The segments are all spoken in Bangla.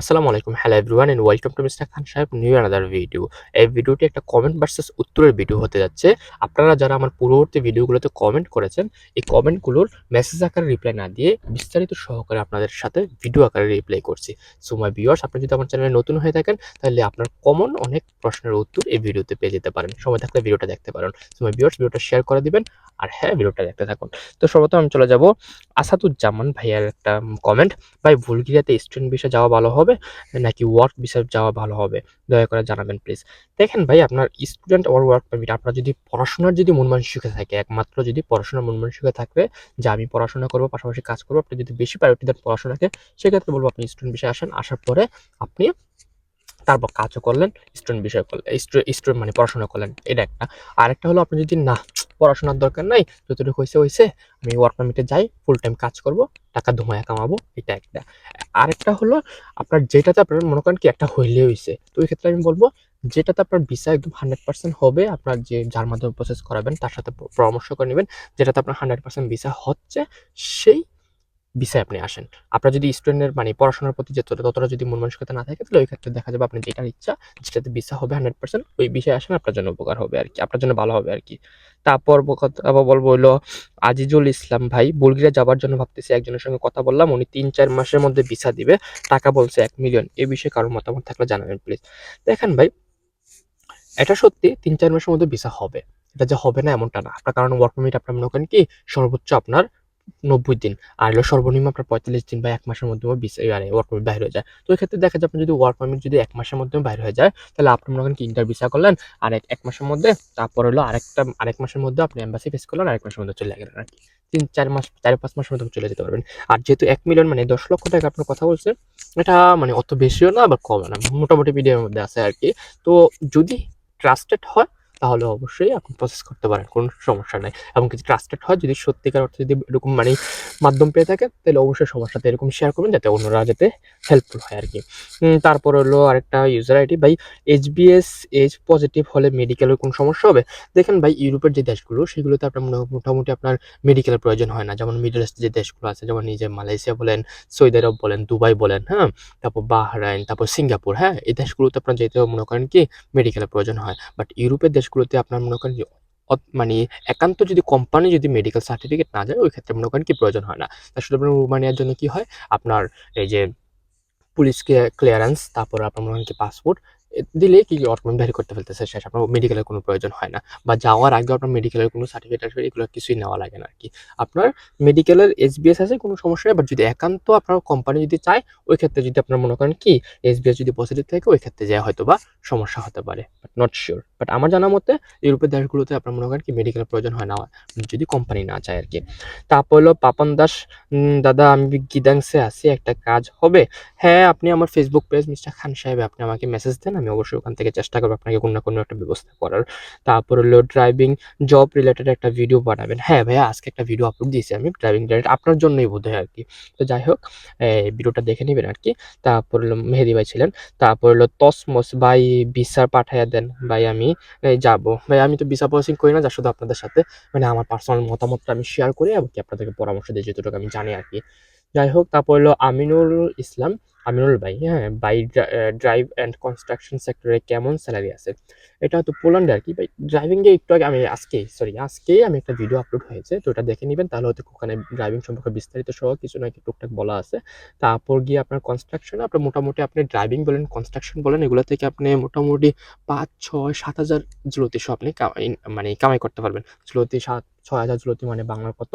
আসসালামু আলাইকুম। Hello everyone and welcome to mister Khan Saheb new another video এই ভিডিওটি একটা কমেন্ট ভার্সেস উত্তরের ভিডিও হতে যাচ্ছে। আপনারা যারা আমার পূর্ববর্তী ভিডিওগুলোতে কমেন্ট করেছেন, এই কমেন্টগুলোর মেসেজ আকারে রিপ্লাই না দিয়ে বিস্তারিত সহকারে আপনাদের সাথে ভিডিও আকারে রিপ্লাই করছি। সো মাই ভিউয়ার্স আপনি যদি আমার চ্যানেলে নতুন হয়ে থাকেন, তাহলে আপনার কমন অনেক প্রশ্নের উত্তর এই ভিডিওতে পেয়ে যেতে পারেন। সময় থাকলে ভিডিওটা দেখতে পারেন। সো মাই ভিউয়ার্স ভিডিওটা শেয়ার করে দিবেন আর হ্যাঁ ভিডিওটা দেখতে থাকুন। তো সর্বপ্রথম আমি চলে যাব আসাদুজ্জামান ভাইয়ার একটা কমেন্ট ভাই ভুলগিরিয়াতে স্টুডেন্ট বিষয়ে যাওয়া ভালো হবে, নাকি ওয়ার্ক বিষয়ে যাওয়া ভালো হবে? দয়া করে জানাবেন প্লিজ দেখেন ভাই, আপনার স্টুডেন্ট ওর ওয়ার্ক পারমিট আপনার যদি পড়াশোনার যদি মন মানসিকতা থাকে, একমাত্র যদি পড়াশোনার মন মানসিকতা থাকবে, যে আমি পড়াশোনা করব, পাশাপাশি কাজ করব, আপনি যদি বেশি প্রায়োরিটি দেন পড়াশোনাকে, সেক্ষেত্রে বলব আপনি স্টুডেন্ট বিষয়ে আসেন, আসার পরে আপনি তারপর কাজও করলেন স্টুডেন্ট বিষয় করলেন স্টুডেন্ট মানে পড়াশোনা করলেন, এটা একটা। আরেকটা হলো আপনি যদি না পড়াশোনার দরকার নাই, যতটুকু হয়েছে হয়েছে। আমি ওয়ার্ক পারমিটে যাই ফুল টাইম কাজ করব, টাকা ধুমায়া কামাবো, এটা একটা। আরেকটা হলো, আপনার যেটাতে আপনার মনে করেন কি একটা হইলে হয়েছে তো ওই ক্ষেত্রে আমি বলব, যেটাতে আপনার ভিসা একদম হান্ড্রেড পার্সেন্ট হবে, আপনার যে যার মাধ্যমে প্রসেস করাবেন, তার সাথে পরামর্শ করে নেবেন, যেটাতে আপনার হান্ড্রেড পার্সেন্ট ভিসা হচ্ছে, সেই বিষয়ে আপনি আসেন। আপনার যদি স্টুডেন্টের মানে পড়াশোনার প্রতি যে ততটা যদি মন মানসিকতা না থাকে, তাহলে ওই ক্ষেত্রে দেখা যাবে আপনি যেটার ইচ্ছা, যেটাতে ভিসা হবে হান্ড্রেড পার্সেন্ট ওই বিষয়ে আসেন আপনার জন্য উপকার হবে আর কি, আপনার জন্য ভালো হবে আর কি। তারপর আবার বলব হলো, আজিজুল ইসলাম ভাই, বুলগিরিয়া যাবার জন্য ভাবতেছি একজনের সঙ্গে কথা বললাম, উনি তিন চার মাসের মধ্যে ভিসা দিবে, টাকা বলছে এক মিলিয়ন এই বিষয়ে কারোর মতামত থাকলে জানাবেন প্লিজ দেখেন ভাই, এটা সত্যি তিন চার মাসের মধ্যে ভিসা হবে। এটা যে হবে না এমনটা না। আপনার কারণ ওয়ার্ক পারমিট আপনার মনে করেন কি, সর্বোচ্চ আপনার নব্বই দিন। আর হলো সর্বনিম্ন আপনার পঁয়তাল্লিশ দিন বা এক মাসের মধ্যে মানে ওয়ার্ক পারমিট বাইরে হয়ে যায়। তো এক্ষেত্রে দেখা যায় আপনি যদি ওয়ার্ক পারমিট যদি এক মাসের মধ্যে বাইরে হয়ে যায়, তাহলে আপনি মনে করেন কি ইন্টার ভিসা করলেন, আর এক মাসের মধ্যে, তারপর হলো আরেকটা আরেক মাসের মধ্যে আপনি এম্বাসি ফেস করলেন, আরেক মাসের মধ্যে চলে গেলেন আর কি। তিন, চার মাস চার, পাঁচ মাসের মধ্যে চলে যেতে পারবেন। আর যেহেতু এক মিলিয়ন মানে দশ লক্ষ টাকা আপনার কথা বলছে, এটা মানে অত বেশিও না আবার কমও না। মোটামুটি মিডিয়ামের মধ্যে আছে আর কি। তো যদি ট্রাস্টেড হয় তাহলে অবশ্যই আপনি প্রসেস করতে পারেন, কোনো সমস্যা নাই। এবং কিছু ট্রাস্টেড হয়, যদি সত্যিকার অর্থে যদি এরকম মানে মাধ্যম পেয়ে থাকে তাহলে অবশ্যই সাথে এরকম শেয়ার করবেন যাতে অন্যরা যাতে হেল্পফুল হয় আর কি তারপর হলো আরেকটা ইউজার আইডি ভাই এইচ এইচবিএস এইচ পজিটিভ হলে মেডিকেলের কোনো সমস্যা হবে? দেখেন ভাই, ইউরোপের যে দেশগুলো, সেগুলোতে আপনার মোটামুটি আপনার মেডিকেলের প্রয়োজন হয় না। যেমন মিডল ইস্ট যে দেশগুলো আছে, যেমন নিজে মালয়েশিয়া বলেন, সৌদি আরব বলেন, দুবাই বলেন হ্যাঁ? তারপর বাহরাইন, তারপর সিঙ্গাপুর হ্যাঁ? এই দেশগুলোতে আপনার যেতে মনে করেন কি মেডিকেলের প্রয়োজন হয়। বাট ইউরোপের দেশগুলোতে আপনার মনে করেন মানে একান্ত যদি কোম্পানি যদি মেডিকেল সার্টিফিকেট না যায়, ওই ক্ষেত্রে মনে করেন কি প্রয়োজন হয় না। সাথে আপনার রোমানিয়ার জন্য কি হয়? আপনার এই যে পুলিশকে ক্লিয়ারেন্স তারপর আপনার মনে করেন কি পাসপোর্ট দিলে কি অটোমেটিক ভ্যারি করতে ফেলতেছে শেষ আপনার মেডিকেলের কোনো প্রয়োজন হয় না। বা যাওয়ার আগে আপনার মেডিকেলের কোনো সার্টিফিকেট আসবে, এগুলো কিছুই নেওয়া লাগে না আর কি আপনার মেডিকেলের এস এসবিএস আছে, কোনো সমস্যা নেই বাট যদি একান্ত আপনার কোম্পানি যদি চায়, ওই ক্ষেত্রে যদি আপনার মনে করেন কি এস এসবিএস যদি পজিটিভ থাকে, ওই ক্ষেত্রে যায় হয়তো বা সমস্যা হতে পারে বাট নট শিওর বাট আমার জানা মতে, ইউরোপের দেশগুলোতে আপনার মনে করেন কি মেডিকেলের প্রয়োজন হয় না, যদি কোম্পানি না চায় আর কি তারপর হলো পাপন দাস দাদা, আমি গিদাংসে আছি, একটা কাজ হবে। হ্যাঁ আপনি আমার ফেসবুক পেজ মিস্টার খান সাহেব, আপনি আমাকে মেসেজ দেন আমি অবশ্যই ওখান থেকে চেষ্টা করব আপনাকে কোনো না কোনো একটা ব্যবস্থা করার। তারপর হলো ড্রাইভিং জব রিলেটেড একটা ভিডিও বানাবেন। হ্যাঁ ভাইয়া, আজকে একটা ভিডিও আপলোড দিয়েছি আমি ড্রাইভিং রিলেটেড আপনার জন্যই বোধ হয় আর কি। তো যাই হোক ভিডিওটা দেখে নেবেন আর কি। তারপর হলো মেহেদি ভাই ছিলেন। তারপর হলো তসমস ভাই ভিসা পাঠাইয়া দেন। ভাই আমি যাব। ভাই আমি তো ভিসা প্রসেসিং করি না, যা শুধু আপনাদের সাথে। মানে আমার পার্সোনাল মতামতটা আমি শেয়ার করি এবং কি আপনাদেরকে পরামর্শ দিই যেটুকু আমি জানি আর কি। যাই হোক তারপর হলো আমিনুল ইসলাম, আমিনুল ভাই হ্যাঁ বাই ড্রাইভ অ্যান্ড কনস্ট্রাকশন সেক্টরে কেমন স্যালারি আছে? এটা হয়তো পোল্যান্ডে আর কি ভাই ড্রাইভিংয়ে একটু আগে আমি আজকে সরি আজকেই আমি একটা ভিডিও আপলোড হয়েছে, তো ওটা দেখে নেবেন, তাহলে হয়তো ওখানে ড্রাইভিং সম্পর্কে বিস্তারিত সহ কিছু না কিছু টুকটাক বলা আছে। তারপর গিয়ে আপনার কনস্ট্রাকশন আপনার মোটামুটি আপনি ড্রাইভিং বলেন কনস্ট্রাকশন বলেন, এগুলো থেকে আপনি মোটামুটি পাঁচ, ছয়, সাত হাজার জুলতি সহ আপনি মানে কামাই করতে পারবেন। জুলতি সাত, ছয় হাজার জুলতি মানে বাংলার কত?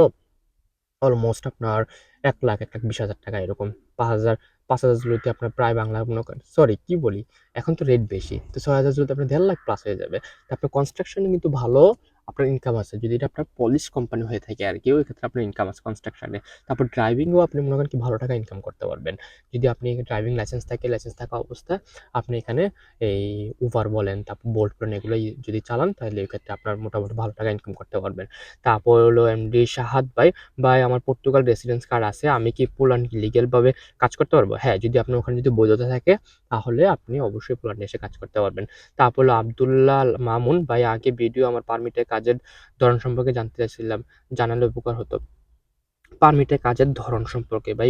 অলমোস্ট আপনার এক লাখ এক লাখ বিশ হাজার টাকা এরকম। পাঁচ হাজার পাঁচ হাজার জুলোতে আপনার প্রায় বাংলা মনে করেন। সরি কি বলি? এখন তো রেট বেশি। তো ছয় হাজার জুলোতে আপনার দেড় লাখ প্লাস হয়ে যাবে। আপনার কনস্ট্রাকশন কিন্তু ভালো আপনার ইনকাম আছে। যদি এটা আপনার পলিশ কোম্পানি হয়ে থাকে আর কি ওই ক্ষেত্রে আপনার ইনকাম আছে কনস্ট্রাকশনে তারপর ড্রাইভিংও আপনি মনে করেন কি ভালো টাকা ইনকাম করতে পারবেন। যদি আপনি ড্রাইভিং লাইসেন্স থাকে লাইসেন্স থাকা অবস্থায় আপনি এখানে এই উবার বলেন, তারপর বোল্ট বলেন এগুলো যদি চালান, তাহলে ওই ক্ষেত্রে আপনার মোটামুটি ভালো টাকা ইনকাম করতে পারবেন। তারপর হলো এমডি শাহাদ ভাই ভাই আমার পর্তুগাল রেসিডেন্স কার্ড আছে, আমি কি পোল্যান্ড লিগেলভাবে কাজ করতে পারব? হ্যাঁ যদি আপনার ওখানে যদি বৈধতা থাকে, তাহলে আপনি অবশ্যই পোল্যান্ডে এসে কাজ করতে পারবেন। তারপর হলো আবদুল্লাহ মামুন ভাই, আগে ভিডিও আমার পারমিটের কাজের ধরন সম্পর্কে জানতে চাইছিলাম, জানালে উপকার হতো। পারমিটের কাজের ধরন সম্পর্কে। ভাই,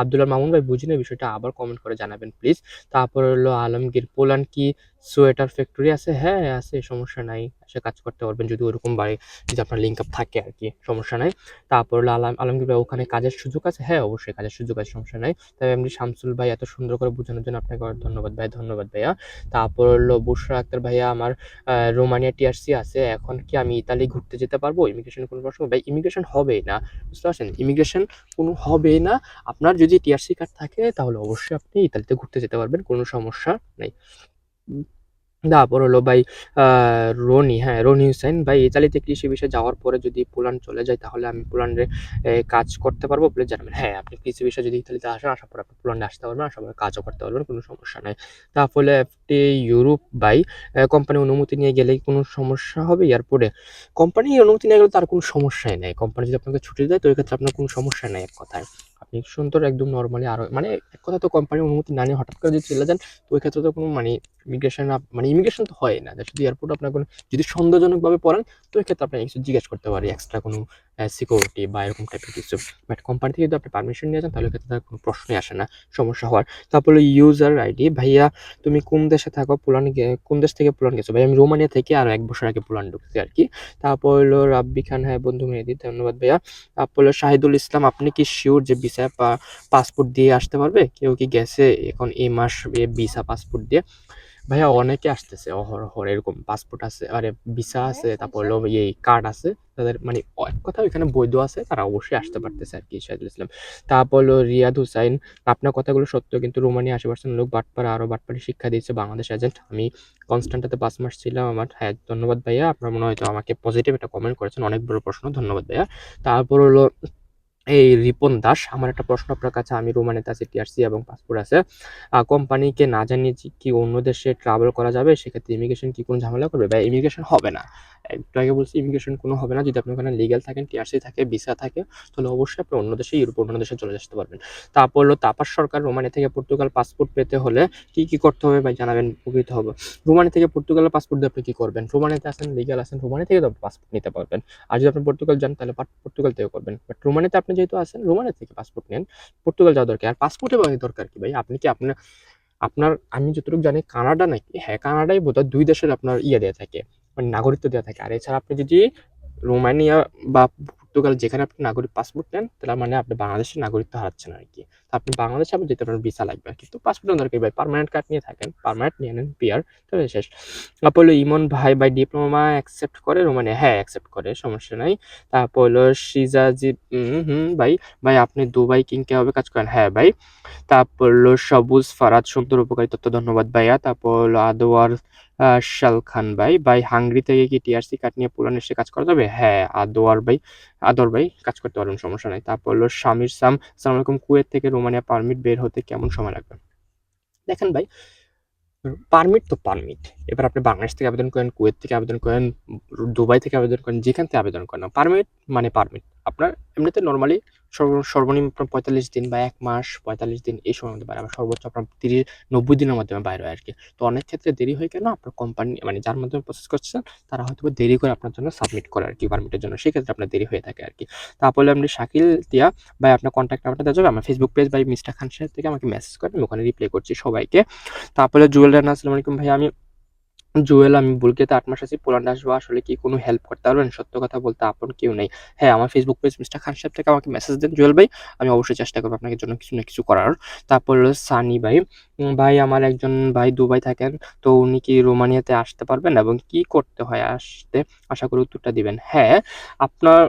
আবদুল্লাহ মামুন ভাই বুঝিনি বিষয়টা? আবার কমেন্ট করে জানাবেন প্লিজ তারপর হলো আলমগীর, পোলান কি সোয়েটার ফ্যাক্টরি আছে? হ্যাঁ আছে, সমস্যা নাই। সে কাজ করতে পারবেন যদি ওরকম বাড়ি যদি আপনার লিঙ্ক আপ থাকে আর কি, সমস্যা নাই। তারপর আলম আলমগীর ভাই, ওখানে কাজের সুযোগ আছে? হ্যাঁ অবশ্যই কাজের সুযোগ আছে, সমস্যা নাই। তবে এমনি শামসুল ভাই এত সুন্দর করে বোঝানোর জন্য আপনাকে ধন্যবাদ ভাই, ধন্যবাদ ভাইয়া। তারপর হলো বুশরা আক্তার ভাইয়া, আমার রোমানিয়া টিআরসি আছে। এখন কি আমি ইতালি ঘুরতে যেতে পারব? ইমিগ্রেশন কোনো প্রশ্ন? ভাই ইমিগ্রেশন হবেই না। বুঝতে পারছেন? ইমিগ্রেশন কোনো হবে না। আপনার যদি টিআরসি কার্ড থাকে, তাহলে অবশ্যই আপনি ইতালিতে ঘুরতে যেতে পারবেন, কোনো সমস্যা নেই। তারপর হলো ভাই রনি হ্যাঁ রনি হুসাইন। ভাই ইতালিতে কৃষি বিষয়ে যাওয়ার পরে যদি পোল্যান্ড চলে যায়, তাহলে আমি পোল্যান্ডে কাজ করতে পারব। প্লিজ জানাবেন হ্যাঁ আপনি কৃষি বিষয়ে যদি ইতালিতে আসেন, আসার পর আপনি পোল্যান্ডে আসতে পারবেন, আসার পরে কাজও করতে পারবেন, কোনো সমস্যা নাই। তারপরে একটি ইউরোপ বাই কোম্পানি অনুমতি নিয়ে গেলেই কোনো সমস্যা হবে? এয়ারপোর্টে কোম্পানি অনুমতি নিয়ে গেলে তার কোনো সমস্যাই নাই। কোম্পানি যদি আপনাকে ছুটি দেয়, তো ওই ক্ষেত্রে আপনার কোনো সমস্যা নাই এক কথায়। আপনি সুন্দর, একদম নর্মালি আরও মানে এক কথা তো কোম্পানির অনুমতি না নিয়ে হঠাৎ করে যদি চলে যান, তো ওই ক্ষেত্রে তো কোনো মানে ইমিগ্রেশন মানে ইমিগ্রেশন তো হয় না। যদি এয়ারপোর্ট আপনার কোনো যদি সন্দেহজনকভাবে পড়েন, তো ওই ক্ষেত্রে আপনার কিছু জিজ্ঞেস করতে পারি এক্সট্রা কোনো সিকিউরিটি বা এরকম টাইপের কিছু। বাট কোম্পানি থেকে যদি আপনি পারমিশন নিয়ে যান, তাহলে ক্ষেত্রে তার কোনো প্রশ্নই আসে না, সমস্যা হওয়ার। তারপরে ইউজার আইডি ভাইয়া, তুমি কোন দেশে থাকো? পোল্যান্ড গে- কোন দেশ থেকে পোল্যান্ড গেছো? ভাই আমি রোমানিয়া থেকে আর এক বছর আগে পোল্যান্ড ঢুকছি আর কি। তারপর হলো রাব্বি খান। হ্যাঁ বন্ধু মেহেদি, ধন্যবাদ ভাইয়া। তারপর হলো শাহিদুল ইসলাম, আপনি কি শিওর যে ভিসা পাসপোর্ট দিয়ে আসতে পারবে? কেউ কি গেছে এখন এই মাস এ ভিসা পাসপোর্ট দিয়ে? ভাইয়া অনেকে আসতেছে অহরহ এরকম পাসপোর্ট আছে আরে ভিসা আছে তারপর হলো এই কার্ড আছে তাদের মানে এক কথা ওইখানে বৈধ আছে তারা অবশ্যই আসতে পারতেছে আর কি শাহিদুল ইসলাম। তারপর হলো রিয়াদ হুসাইন আপনার কথাগুলো সত্য কিন্তু রোমানিয়া আশি পার্সেন্ট লোক বাটপাড়া আরও বাটপাড়ি শিক্ষা দিয়েছে বাংলাদেশ এজেন্ট আমি কনস্ট্যান্টাতে পাঁচ মাস ছিলাম আমার। হ্যাঁ ধন্যবাদ ভাইয়া আপনার মনে হয়তো আমাকে পজিটিভ একটা কমেন্ট করেছেন অনেক বড় প্রশ্ন ধন্যবাদ ভাইয়া। তারপর হলো এই রিপন দাস, আমার একটা প্রশ্ন আপনার কাছে, আমি রোমানিতে আছি, টিআরসি এবং পাসপোর্ট আছে। কোম্পানিকে না জানিয়ে কি অন্য দেশে ট্রাভেল করা যাবে, সেক্ষেত্রে ইমিগ্রেশন কি কোনো ঝামেলা করবে? বা ইমিগ্রেশন হবে না। একটু আগে বলছি ইমিগ্রেশন কোনো হবে না। যদি আপনি ওখানে লিগ্যাল থাকেন, টিআরসি থাকে ভিসা থাকে, তাহলে অবশ্যই আপনি অন্য দেশে ইউরোপ অন্য দেশে চলে আসতে পারবেন। তারপর হলো তাপাস সরকার রোমানি থেকে পর্তুগাল পাসপোর্ট পেতে হলে কি কি করতে হবে বা জানাবেন, উপকৃত হবে। রোমানি থেকে পর্তুগালের পাসপোর্ট দিয়ে আপনি কী করবেন? রোমানিতে আছেন লিগ্যাল আছেন রোমানি থেকে তো পাসপোর্ট নিতে পারবেন। আর যদি আপনি পর্তুগাল যান, তাহলে পর্তুগাল থেকে করবেন। বাট রোমানিতে আপনি যেহেতু আছেন রোমানিয়া থেকে পাসপোর্ট নেন, পর্তুগাল যাওয়া দরকার। আর পাসপোর্টে দরকার কি ভাই? আপনি কি আপনার আপনার, আমি যতটুকু জানি কানাডা নাকি? হ্যাঁ কানাডাই বোধহয় দুই দেশের আপনার ইয়ে দেওয়া থাকে মানে নাগরিকত্ব দেওয়া থাকে। আর এছাড়া আপনি যদি রোমানিয়া বা পর্তুগাল যেখানে আপনি নাগরিক পাসপোর্ট নেন তাহলে মানে আপনি বাংলাদেশের নাগরিকত্ব হারাচ্ছেন আর কি। আপনি বাংলাদেশে আপনি যেতে পারেন ভিসা লাগবে কিন্তু পাসপোর্ট দরকার ভাই? পার্মানেন্ট কার্ড নিয়ে থাকেন পার্মানেন্ট নিয়ে নেন পিআর তাহলে শেষ। তারপর হলো ইমন ভাই ভাই ডিপ্লোমা অ্যাকসেপ্ট করে রোমানিয়া। হ্যাঁ অ্যাকসেপ্ট করে, সমস্যা নাই। তারপর হলো সিজাজি হুম, ভাই ভাই আপনি দুবাই কিং কীভাবে কাজ করেন? হ্যাঁ ভাই। তারপর হলো সবুজ ফারাদ সুন্দর, উপকারী তথ্য, ধন্যবাদ ভাইয়া। তারপর হলো আদোয়ার শাল খান ভাই। ভাই, হাঙ্গরি থেকে কি টিআরসি কার্ড নিয়ে পুরান এসে কাজ করা যাবে? হ্যাঁ আদোয়ার ভাই আদর ভাই কাজ করতে পারবেন, সমস্যা নাই। তারপর হলো শামির সাম, সালাম আলাইকুম, কুয়েত থেকে রোমানিয়া পারমিট বের হতে কেমন সময় লাগবে? দেখেন ভাই পারমিট তো পারমিট এবার আপনি বাংলাদেশ থেকে আবেদন করেন, কুয়েত থেকে আবেদন করেন, দুবাই থেকে আবেদন করেন, যেখান থেকে আবেদন করেন পারমিট মানে পারমিট আপনার এমনিতে নর্মালি সর্বনিম্ন পঁয়তাল্লিশ দিন বা এক মাস, পঁয়তাল্লিশ দিন এই সময় মধ্যে বাইরে আবার সর্বোচ্চ আপনার তিরিশ, নব্বই দিনের মাধ্যমে বাইরে হয় আর কি তো অনেক ক্ষেত্রে দেরি হয় কেন? আপনার কোম্পানি মানে যার মাধ্যমে প্রসেস করছেন, তারা হয়তো বা দেরি করে আপনার জন্য সাবমিট করে আর কি পারমিটের জন্য। সেক্ষেত্রে আপনার দেরি হয়ে থাকে আর কি তারপরে আপনি শাকিল দিয়া ভাই, আপনার কন্ট্যাক্ট নাম্বারটা দেওয়া যাবে। আমার Facebook page by mister Khan Saheb থেকে আমাকে মেসেজ করেন, আমি ওখানে রিপ্লাই করছি সবাইকে। তারপরে জুয়েল রানা, আসসালামু আলাইকুম ভাই, আমি জুয়েল, আমি বুলগেতে আট মাস আছি, পোল্যান্ড আসব, আসলে কি কোনো হেল্প করতে পারবেন? সত্য কথা বলতে আপন কেউ নেই। হ্যাঁ আমার Facebook page mister Khan Saheb থেকে আমাকে মেসেজ দেন, জুয়েল ভাই, আমি অবশ্যই চেষ্টা করব আপনাকে জন্য কিছু না কিছু করার। তারপর হলো সানি ভাই ভাই আমার একজন ভাই দুবাই থাকেন, তো উনি কি রোমানিয়াতে আসতে পারবেন এবং কি করতে হয় আসতে? আশা করি উত্তরটা দিবেন। হ্যাঁ আপনার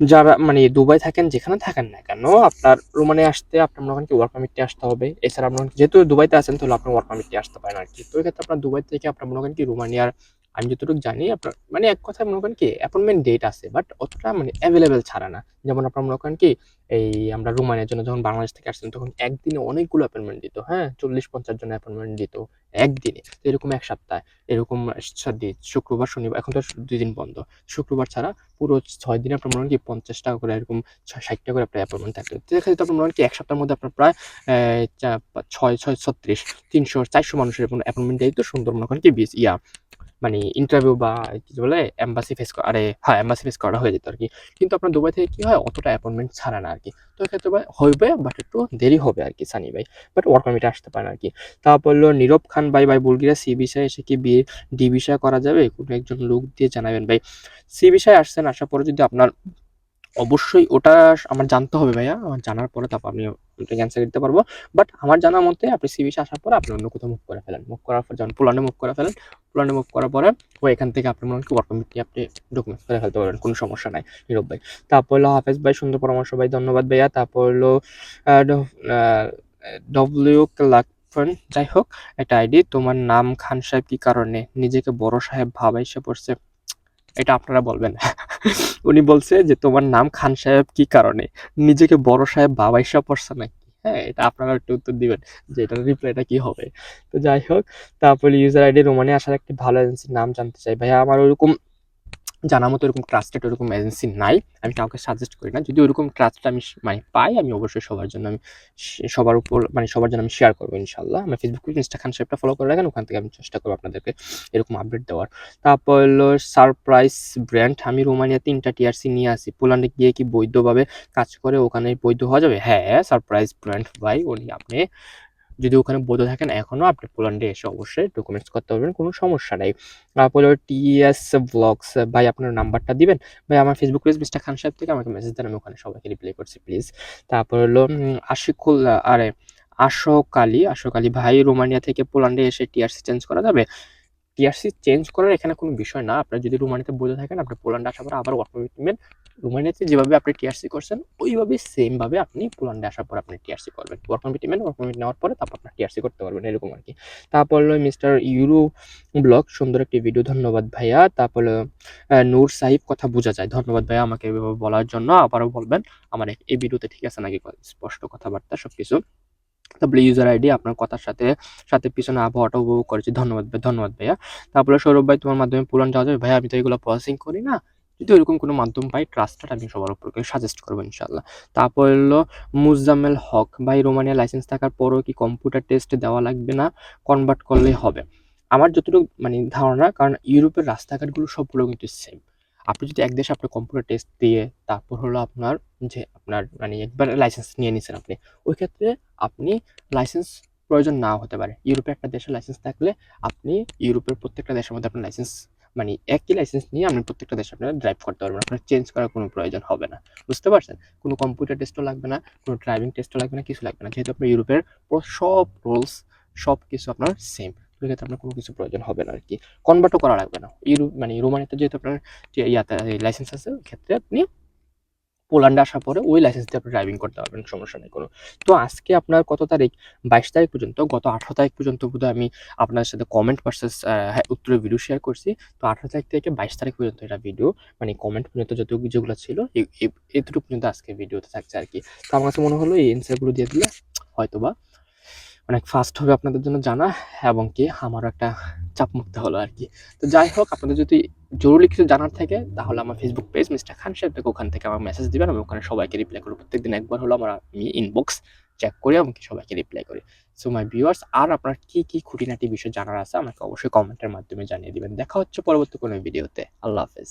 যারা মানে দুবাই থাকেন, যেখানে থাকেন না কেন, আপনার রোমানে আসতে আপনার মনে করেন কি ওয়ার্ক পারমিটে আসতে হবে। এছাড়া আপনার যেহেতু দুবাইতে আছেন, তাহলে আপনার ওয়ার্ক পারমিটে আসতে পারেন আর কি তো এক্ষেত্রে ক্ষেত্রে আপনার দুবাই থেকে আপনার মনে করেন কি রোমানিয়ার আমি যতটুকু জানি, আপনার মানে এক কথায় মনে করেন কি অ্যাপয়েন্টমেন্ট ডেট আছে বাট অতটা মানে অ্যাভেলেবেল ছাড়া না। যেমন আপনার মনে করেন কি, এই আমরা রোমানিয়ার জন্য যখন বাংলাদেশ থেকে আসছেন তখন একদিনে অনেকগুলো অ্যাপয়েন্টমেন্ট দিত হ্যাঁ? চল্লিশ, পঞ্চাশ জন অ্যাপয়েন্টমেন্ট দিত একদিনে। তো এরকম এক সপ্তাহে, এরকম শুক্রবার, শনিবার, এখন তো দুই দিন বন্ধ। শুক্রবার ছাড়া পুরো ছয় দিনে আপনার মনে হয় কি, পঞ্চাশ টাকা করে এরকম ছয়, ষাট টাকা করে আপনার অ্যাপয়েন্টমেন্ট থাকবে তো দেখা যেত আপনার মনে হয় কি, এক সপ্তাহের মধ্যে আপনার প্রায় ছয় ছয় ছত্রিশ, তিনশো, চারশো মানুষের অ্যাপয়েন্টমেন্ট দিত, সুন্দর মনে করেন কি, বিশ, ইয়া। মানে ইন্টারভিউ বা কি বলে এম্বাসি ফেস আরে হ্যাঁ এম্বাসি ফেস করা হয়ে যেত আর কি। কিন্তু আপনার দুবাই থেকে কী হয়? অতটা অ্যাপয়েন্টমেন্ট ছাড়া না আর কি। তো এক্ষেত্রে হইবে বাট একটু দেরি হবে আর কি সানি ভাই। বাট ওয়ার্ক পারমিটে আসতে পারে আর কি। তারপর হলো নীরব খান ভাই ভাই বুলগিরা সি বিষয়ে এসে কি বিয়ে, ডি বিষয় করা যাবে? কোনো একজন লোক দিয়ে জানাবেন ভাই। সি বিষয়ে আসছেন, আসার পরে যদি আপনার অবশ্যই ওটা আমার জানতে হবে ভাইয়া। আমার জানার পরে তারপর আমি ওটাকে অ্যান্সার দিতে পারব। বাট আমার জানা মতে আপনি সি বিষয়ে আসার পরে আপনি অন্য কোথাও মুভ করে ফেলেন। মুভ করার পর যখন পোল্যান্ডে মুভ করে ফেলেন পোল্যান্ডে মুভ করার পরে ও এখান থেকে আপনি মনে হয় ওয়ার্ক আপনি ডকুমেন্টস করে ফেলতে পারবেন, কোনো সমস্যা নাই, নীরব ভাই। তারপর হলো হাফেজ ভাই, সুন্দর পরামর্শ ভাই, ধন্যবাদ ভাইয়া। তারপর হলো ডব্লিউ লাকফন যাই হোক, একটা আইডি তোমার নাম খান সাহেব কি কারণে? নিজেকে বড় সাহেব ভাব এসে পড়ছে। এটা আপনারা বলবেন। উনি বলছে যে, তোমার নাম খান সাহেব কি কারণে? নিজেকে বড় সাহেব বাবা হিসাব পড়ছে নাকি? হ্যাঁ এটা আপনারা একটু উত্তর দিবেন যে, এটার রিপ্লাইটা কি হবে। তো যাই হোক, তারপরে ইউজার আইডি রোমানে আসার একটি ভালো এজেন্সির নাম জানতে চাই। ভাইয়া, আমার ওরকম জানা মতো এরকম ট্রাস্টেড ওরকম এজেন্সি নাই, আমি কাউকে সাজেস্ট করি না। যদি ওরকম ট্রাস্ট আমি মানে পাই, আমি অবশ্যই সবার জন্য আমি সবার উপর মানে সবার জন্য আমি শেয়ার করব ইনশাল্লাহ আমার ফেসবুক পেজ ইনস্টা ফলো করে রাখেন, ওখান থেকে আমি চেষ্টা করব আপনাদেরকে এরকম আপডেট দেওয়ার। তারপর হলো সারপ্রাইজ ব্র্যান্ড আমি রোমানিয়া তিনটা টিআরসি নিয়ে আসি। পোল্যান্ডে গিয়ে কি বৈধভাবে কাজ করে ওখানে বৈধ হওয়া যাবে? হ্যাঁ সারপ্রাইজ ব্র্যান্ড ভাই, উনি আপনি যদি ওখানে বৈধ থাকেন, এখনও আপনি পোল্যান্ডে এসে অবশ্যই ডকুমেন্টস করতে পারবেন, কোনো সমস্যা নেই। তারপরে টিএস ব্লগস ভাই, আপনার নাম্বারটা দিবেন? ভাই, আমার Facebook page mister Khan Saheb থেকে আমাকে মেসেজ দেন, আমি ওখানে সবাইকে রিপ্লাই করছি প্লিজ তারপর হলো আশিকুল, আরে, আশোক আলী আশোক আলী ভাই, রোমানিয়া থেকে পোল্যান্ডে এসে টিআরসি চেঞ্জ করা যাবে? টিআরসি চেঞ্জ করার এখানে কোনো বিষয় না। আপনার যদি রুমানিতে বসে থাকেন, আপনি পোল্যান্ডে আসার পর আবার ওয়ার্ক পারমিট নেবেন। রোমানিয়াতে যেভাবে আপনি টিআরসি করছেন, ওইভাবে সেম ভাবে আপনি পোল্যান্ডে আসার পর আপনি টিআরসি করবেন। ওয়ার্ক পারমিট নেবেন ওয়ার্ক পারমিট নেওয়ার পরে তারপর আপনার টিআরসি করতে পারবেন, এরকম আর কি তারপর হলো মিস্টার ইউরো ব্লগ সুন্দর একটি ভিডিও ধন্যবাদ ভাইয়া। তারপর নূর সাহিব, কথা বোঝা যায়। ধন্যবাদ ভাইয়া আমাকে এভাবে বলার জন্য। আবারও বলবেন, আমার এই- ভিডিওতে ঠিক আছে নাকি? স্পষ্ট কথাবার্তা, সবকিছু। তারপরে ইউজার আইডি আপনার কথার সাথে সাথে পিছনে আবহাওয়াটা উপভোগ করেছি। ধন্যবাদ ভাই, ধন্যবাদ ভাইয়া। তারপরে সৌরভ ভাই, তোমার মাধ্যমে পুরান যাওয়া যাবে? ভাই আমি তো এগুলো প্রসেসিং করি না। যদি ওইরকম কোনো মাধ্যম পাই ট্রাস্টেড আমি সবার উপর সাজেস্ট করব ইনশাল্লাহ তারপর হলো মুজাম্মেল হক। ভাই, রোমানিয়া লাইসেন্স থাকার পরও কি কম্পিউটার টেস্ট দেওয়া লাগবে না? কনভার্ট করলেই হবে। আমার যতটুকু মানে ধারণা, কারণ ইউরোপের রাস্তাঘাটগুলো সবগুলো কিন্তু সেম আপনি যদি এক দেশে আপনার কম্পিউটার টেস্ট দিয়ে তারপর হলো আপনার যে আপনার মানে একবার লাইসেন্স নিয়ে নিছেন আপনি, ওই ক্ষেত্রে আপনি লাইসেন্স প্রয়োজন নাও হতে পারে। ইউরোপে একটা দেশের লাইসেন্স থাকলে আপনি ইউরোপের প্রত্যেকটা দেশের মধ্যে আপনার লাইসেন্স মানে একই লাইসেন্স নিয়ে আপনি প্রত্যেকটা দেশে আপনারা ড্রাইভ করতে পারবেন, আপনার চেঞ্জ করার কোনো প্রয়োজন হবে না। বুঝতে পারছেন? কোনো কম্পিউটার টেস্টও লাগবে না, কোনো ড্রাইভিং টেস্টও লাগবে না, কিছু লাগবে না। যেহেতু আপনার ইউরোপের সব রুলস সব কিছু আপনার সেম সেক্ষেত্রে আপনার কোনো কিছু প্রয়োজন হবে না আর কি কনভার্টও করা লাগবে না। ইউরোপ মানে রোমানিতে যেহেতু আপনার যে ইয়াতে লাইসেন্স আছে ক্ষেত্রে আপনি পোল্যান্ডে আসার পরে ওই লাইসেন্স দিয়ে আপনি ড্রাইভিং করতে পারবেন, সমস্যা নেই কোনো। তো আজকে আপনার কত তারিখ? বাইশ তারিখ পর্যন্ত, গত আঠারো তারিখ পর্যন্ত বোধহয় আমি আপনার সাথে কমেন্ট ভার্সেস উত্তরের ভিডিও শেয়ার করছি। তো আঠারো তারিখ থেকে বাইশ তারিখ পর্যন্ত এটা ভিডিও মানে কমেন্ট পর্যন্ত যত যেগুলো ছিল এতটুকু পর্যন্ত আজকে ভিডিওতে থাকছে আর কি তো আমার কাছে মনে হলো এই অ্যান্সারগুলো দিয়ে দিলে হয়তোবা অনেক ফাস্ট হবে আপনাদের জন্য জানা এবং কি আমারও একটা চাপ মুক্ত হলো আর কি তো যাই হোক, আপনাদের যদি জরুরি কিছু জানার থাকে, তাহলে আমার ফেসবুক পেজ মিস্টার খান সাহেব ওখান থেকে আমার মেসেজ দিবেন, আমি ওখানে সবাইকে রিপ্লাই করি প্রত্যেকদিন একবার হলো আমার, আমি ইনবক্স চেক করি এবং সবাইকে রিপ্লাই করি। সো মাই ভিউয়ার্স আর আপনার কি কি খুঁটিনাটি বিষয় জানার আছে, আমাকে অবশ্যই কমেন্টের মাধ্যমে জানিয়ে দিবেন। দেখা হচ্ছে পরবর্তী কোনো ভিডিওতে আল্লাহ হাফেজ।